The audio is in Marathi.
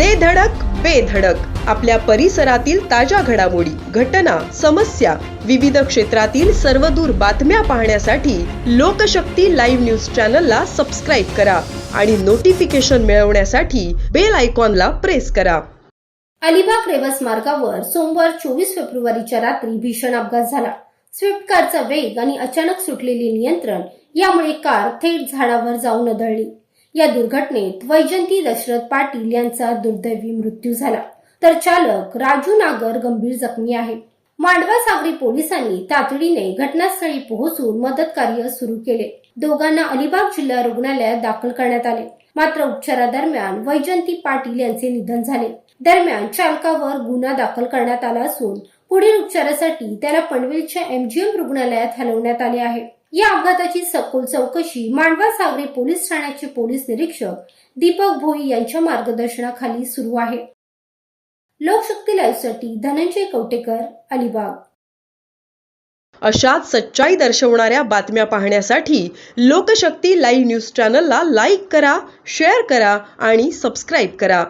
दे धडक बेधडक आपल्या परिसरातील ताज्या घडामोडी घटना समस्या विविध क्षेत्रातील सर्वदूर बातम्या पाहण्यासाठी लोकशक्ती लाईव्ह न्यूज चॅनलला सबस्क्राईब करा आणि नोटिफिकेशन मिळवण्यासाठी बेल आयकॉनला प्रेस करा. अलिबाग रेवस मार्गावर सोमवार चोवीस फेब्रुवारीच्या रात्री भीषण अपघात झाला. स्विफ्ट कारचा वेग आणि अचानक सुटलेले नियंत्रण यामुळे कार थेट झाडावर जाऊन आदळली या दुर्घटनेत वैजंती दशरथ पाटील यांचा दुर्दैवी मृत्यू झाला. तर चालक राजू नागर गंभीर जखमी आहे. मांडवा सागरी पोलिसांनी तातडीने घटनास्थळी पोहोचून मदत कार्य सुरू केले. दोघांना अलिबाग जिल्हा रुग्णालयात दाखल करण्यात आले. मात्र उपचारादरम्यान वैजंती पाटील यांचे निधन झाले. दरम्यान चालकावर गुन्हा दाखल करण्यात आला असून पुढील उपचारासाठी त्याला पनवेलच्या एमजीएम रुग्णालयात हलवण्यात आले आहे. या अपघाताची सखोल चौकशी मांडवा सागरी पोलीस ठाण्याचे पोलीस निरीक्षक दीपक भोई यांच्या मार्गदर्शनाखाली सुरू आहे. लोकशक्ती लाईव्हसाठी धनंजय कवटेकर अलिबाग. अशाच सच्चाई दर्शवणाऱ्या बातम्या पाहण्यासाठी लोकशक्ती लाईव्ह न्यूज चॅनलला लाईक करा शेअर करा आणि सबस्क्राईब करा.